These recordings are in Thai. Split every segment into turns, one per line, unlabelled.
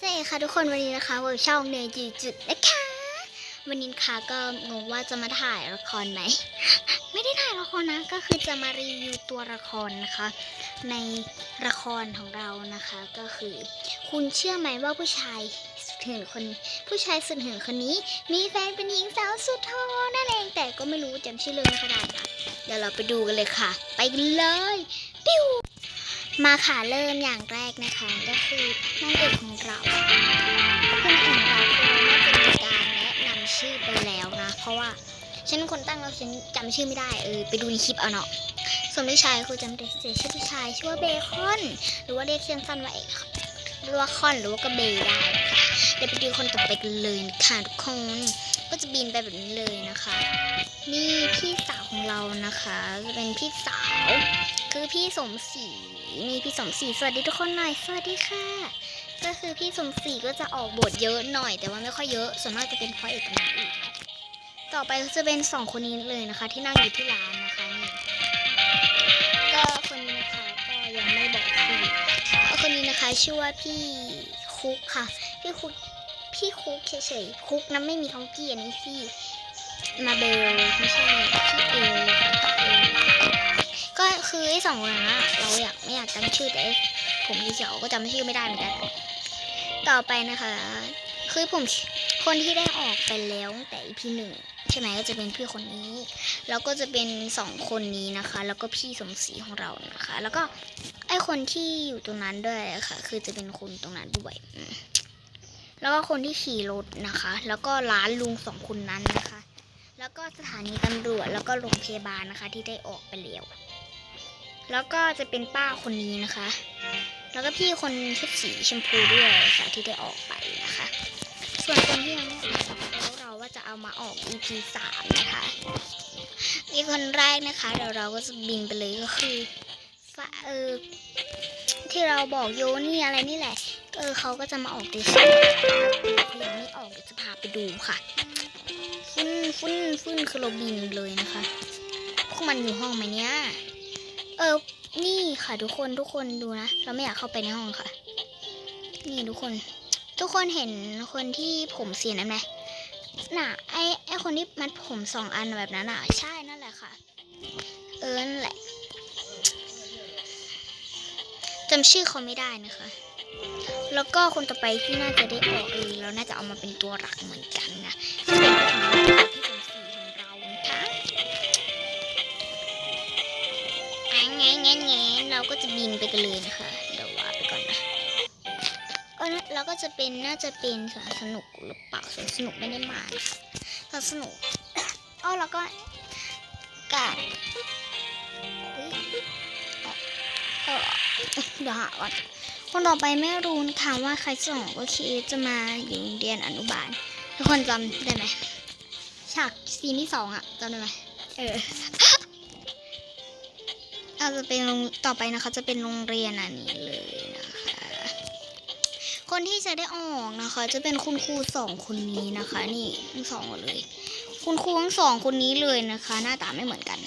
สวัสดีค่ะทุกคนวันนี้นะคะเวิร์ช่องเนยจีจุดนะคะ วันนี้นะคะก็งงว่าจะมาถ่ายละครไหม ไม่ได้ถ่ายละครนะก็คือจะมารีวิวตัวละครนะคะ ในละครของเรานะคะก็คือ คุณเชื่อไหมว่าผู้ชายสุดเหินคน ผู้ชายสุดเหินคนนี้ มีแฟนเป็นหญิงสาวสุดท้อนั่นเองแต่ก็ไม่รู้จำชื่อเรื่องไม่ได้ค่ะเดี๋ยวเราไปดูกันเลยค่ะ ไปเลยปิ้วมาค่ะเริ่มอย่างแรกนะคะก็คือางเอกของเราคือนางเอกของเราคือน่าจะมีการแนะนำชื่อไปแล้วนะ เพราะว่าฉันเป็นคนตั้งแล้วฉันจำชื่อไม่ได้เออไปดูในคลิปเอาเนาะส่วนพี่ชายคือจำได้เสียชื่อพี่ชายชื่อว่าเบคอน หรือว่าเรียกสั้นๆว่าเอกหรือว่าคอนหรือว่ากระเบย์ได้เดี๋ยวไปดูคนต่อไปกันเลยนะคะทุกคนก็จะบินไปแบบนี้เลยนะคะนี่พี่สาวของเรานะคะจะเป็นพี่สาว คือพี่สมศรีมีพี่สมศรีสวัสดีทุกคนหน่อยสวัสดีค่ะ ก็คือพี่สมศรีก็จะออกบทเยอะหน่อย แต่ว่าไม่ค่อยเยอะ ส่วนมากจะเป็นพระเอกนางเอกต่อไปก็จะเป็นสองคนนี้เลยนะคะ ที่นั่งอยู่ที่ร้านนะคะนี่ก็คนนี้นะคะก็ยังไม่บอกชื่อคนนี้นะคะชื่อว่าพี่คุกค่ะ พี่คุกพี่คุกเฉยๆคุกนะไม่มีท้องกี้อันนี้พี่มาเบลไม่ใช่พี่เอลค่ะเอลก็คือไอ้สองคนนั้นอะเราอยากไม่อยากจำชื่อแต่ผมสีเขียวก็จำชื่อไม่ได้เหมือนกัน ต่อไปนะคะ คือผมคนที่ได้ออกไปแล้วแต่ EP หนึ่งใช่ไหมก็จะเป็นพี่คนนี้ แล้วก็จะเป็นสองคนนี้นะคะ แล้วก็พี่สมศรีของเรานะคะ แล้วก็ไอ้คนที่อยู่ตรงนั้นด้วยค่ะ คือจะเป็นคนตรงนั้นด้วยแล้วก็คนที่ขี่รถนะคะ แล้วก็ร้านลุงสองคนนั้นนะคะ แล้วก็สถานีตำรวจแล้วก็โรงพยาบาลนะคะ ที่ได้ออกไปแล้วแล้วก็จะเป็นป้าคนนี้นะคะ แล้วก็พี่คนชุดสีชมพูด้วยค่ะที่ได้ออกไปนะคะ ส่วนคนที่ยังไม่ออกแล้วเราว่าจะเอามาออก EP สามนะคะมีคนแรกนะคะเดี๋ยวเราก็จะบินไปเลยก็คือฟาเออที่เราบอกโยนี่อะไรนี่แหละเออเขาก็จะมาออกดีค่ะยังไม่ออกเดี๋ยวจะพาไปดูค่ะฟุ้นฟุ้นฟุ้นคือเราบินเลยนะคะพวกมันอยู่ห้องไหมเนี่ยเออ นี่ค่ะทุกคนทุกคนดูนะ เราไม่อยากเข้าไปในห้องค่ะ นี่ทุกคน ทุกคนเห็นคนที่ผมเสียนั้นไหมน่ะไอไอคนที่มัดผมสองอันแบบนั้นอะ ใช่นั่นแหละค่ะ เออนั่นแหละจำชื่อเขาไม่ได้นะคะ แล้วก็คนต่อไปที่น่าจะได้ออกเออเราน่าจะเอามาเป็นตัวหลักเหมือนกันนะที่เป็นของเราที่ แงะแงะแงเราก็จะบินไปกันเลยนะคะเดี๋ยวว่าไปก่อนนะเออเราก็จะเป็นน่าจะเป็นสวนสนุกหรือเปล่าสวนสนุกไม่ได้มานะคะสวนสนุกอ๋อแล้วก็กาดเดี๋ยวหาก่อนคนต่อไปไม่รู้นะคะว่าใครส่งก็คือจะมาอยู่เรียนอนุบาลทุกคนจำได้ไหมฉากซีนที่สองอะจำได้ไหมเออ เราจะเป็นต่อไปนะคะ จะเป็นโรงเรียนอันนี้เลยนะคะ คนที่จะได้ออกนะคะ จะเป็นคุณครูสองคนนี้นะคะ นี่ทั้งสองหมดเลย คุณครูทั้งสองคนนี้เลยนะคะ หน้าตาไม่เหมือนกัน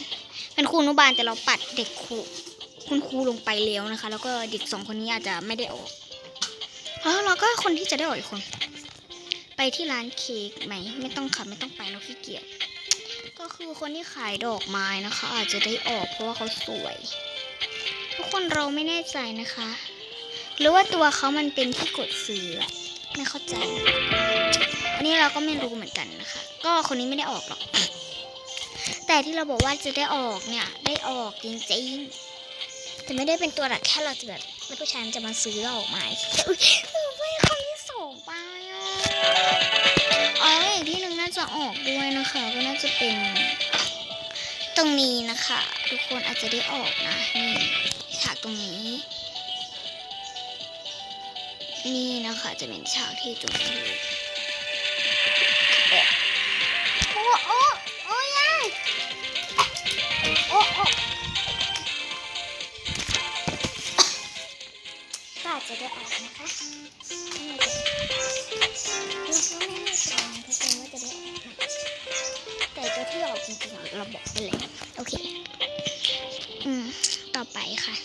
เป็นครูอนุบาลแต่เราปัดเด็กครูคุณครูลงไปแล้วนะคะ แล้วก็เด็กสองคนนี้อาจจะไม่ได้ออกแล้วเราก็คนที่จะได้ออกอีกคน ไปที่ร้านเค้กไหม ไม่ต้องค่ะไม่ต้องไปเราขี้เกียจ ก็คือคนที่ขายดอกไม้นะคะ อาจจะได้ออกเพราะว่าเขาสวย ทุกคนเราไม่แน่ใจนะคะ หรือว่าตัวเขามันเป็นที่กดซื้อไม่เข้าใจ อันนี้เราก็ไม่รู้เหมือนกันนะคะ ก็คนนี้ไม่ได้ออกหรอก แต่ที่เราบอกว่าจะได้ออกเนี่ย ได้ออกจริงๆแต่ไม่ได้เป็นตัวหลักแค่เราจะแบบแล้วผู้ชายมันจะมาซื้อเราออกมา จะออกด้วยนะคะ ก็น่าจะเป็น ตรงนี้นะคะ ทุกคนอาจจะได้ออกนะนี่ฉากตรงนี้ นี่นะคะจะเป็นฉากที่จุดนี้เลยโอ้โอ้โอ้ยายโอ้โอ้ อาจจะได้ออกนะคะนี่เราไม่แน่ใจนะทุกคนว่าจะได้ออกแต่ตัวที่ออกจริงๆเราบอกไปเลย โอเค อืม ต่อไปค่ะ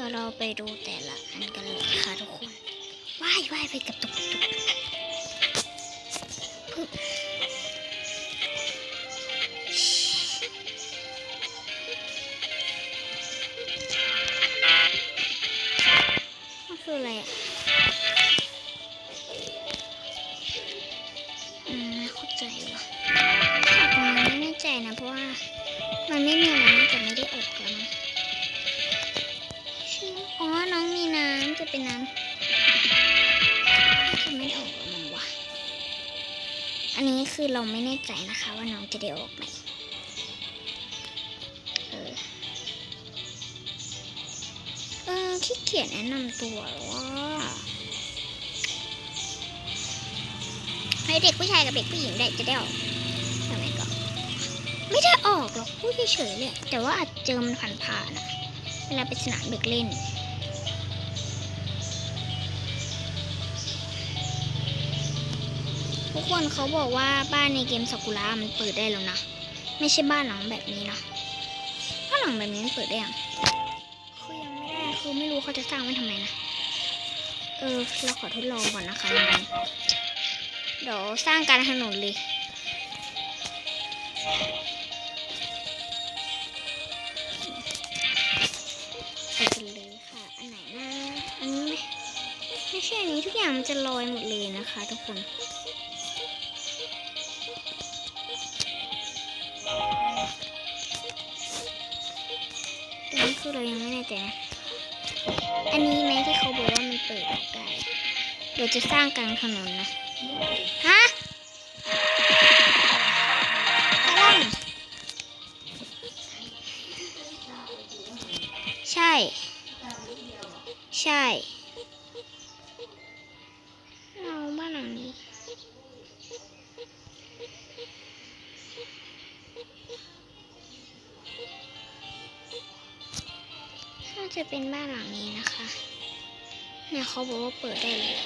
ดี๋ยวเราไปดูแต่ละอันกันเลยค่ะทุกคนว่ายว่ายไปกับตุกตุกปึ๊บมันคืออะไรอะ เป็นน้ำจะไม่ออกแล้วมั้งวะอันนี้คือเราไม่แน่ใจนะคะ ว่าน้องจะได้ออกไหมเออเออขี้เกียจแนะนำตัวว่าให้เด็กผู้ชายกับเด็กผู้หญิงได้จะได้ออกทำไมก็ไม่ได้ออกหรอกพูดเฉยๆเลยแต่ว่าอาจเจอมันผ่านๆอะเวลาไปสนามเด็กเล่น คนเขาบอกว่าบ้านในเกมซากุระมันเปิดได้แล้วนะ ไม่ใช่บ้านหลังแบบนี้นะบ้านหลังแบบนี้มันเปิดได้ยังคือยังไม่ได้คือไม่รู้เขาจะสร้างไว้ทำไมนะเออเราขอทดลองก่อนนะคะเดี๋ยวสร้างการถนนเลยไปกันเลยค่ะ อันไหนนะอันนี้ไหมไม่ใช่อันนี้ทุกอย่างมันจะลอยหมดเลยนะคะทุกคน เรายังไม่แน่ใจนะอันนี้ไหมที่เขาบอกว่ามันเปิดออกได้เดี๋ยวจะสร้างกลางถนนนะฮะ จะเป็นบ้านหลังนี้นะคะ เนี่ยเขาบอกว่าเปิดได้เลย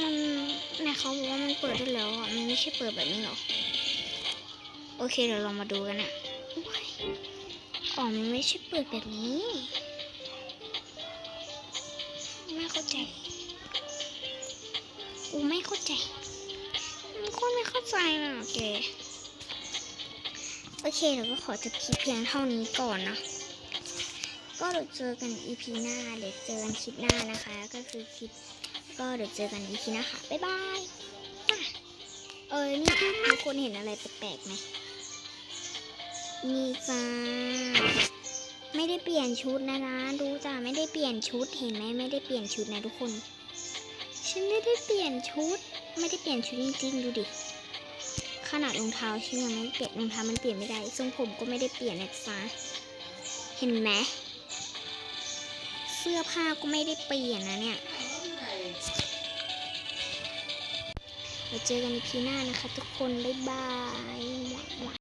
มันเนี่ยเขาบอกว่ามันเปิดได้แล้วอะ มันไม่ใช่เปิดแบบนี้หรอ โอเคเดี๋ยวเรามาดูกันอะอุ๊ยอ๋อมันไม่ใช่เปิดแบบนี้ ไม่เข้าใจ กูไม่เข้าใจ โอเคเดี๋ยวก็ขอจบคลิปเพียงเท่านี้ก่อนนะก็เดี๋ยวเจอกัน EP หน้าเดี๋ยวเจอกันคลิปหน้านะคะ ก็คือคลิปก็เดี๋ยวเจอกัน EP หน้าค่ะ บ๊ายบายอะเออนี่ทุกคนเห็นอะไรแปลกๆไหมนี่จ้าไม่ได้เปลี่ยนชุดนะนะดูจ้าไม่ได้เปลี่ยนชุดเห็นไหมไม่ได้เปลี่ยนชุดนะทุกคน ฉันไม่ได้เปลี่ยนชุด ไม่ได้เปลี่ยนชุดจริงๆดูดิ ขนาดรองเท้าฉันยังไม่เปลี่ยนรองเท้ามันเปลี่ยนไม่ได้ทรงผมก็ไม่ได้เปลี่ยนนะจ๊ะเห็นไหมเสื้อผ้าก็ไม่ได้เปลี่ยนนะเนี่ยเราเจอกันในพีหน้านะคะ ทุกคน บ๊ายบาย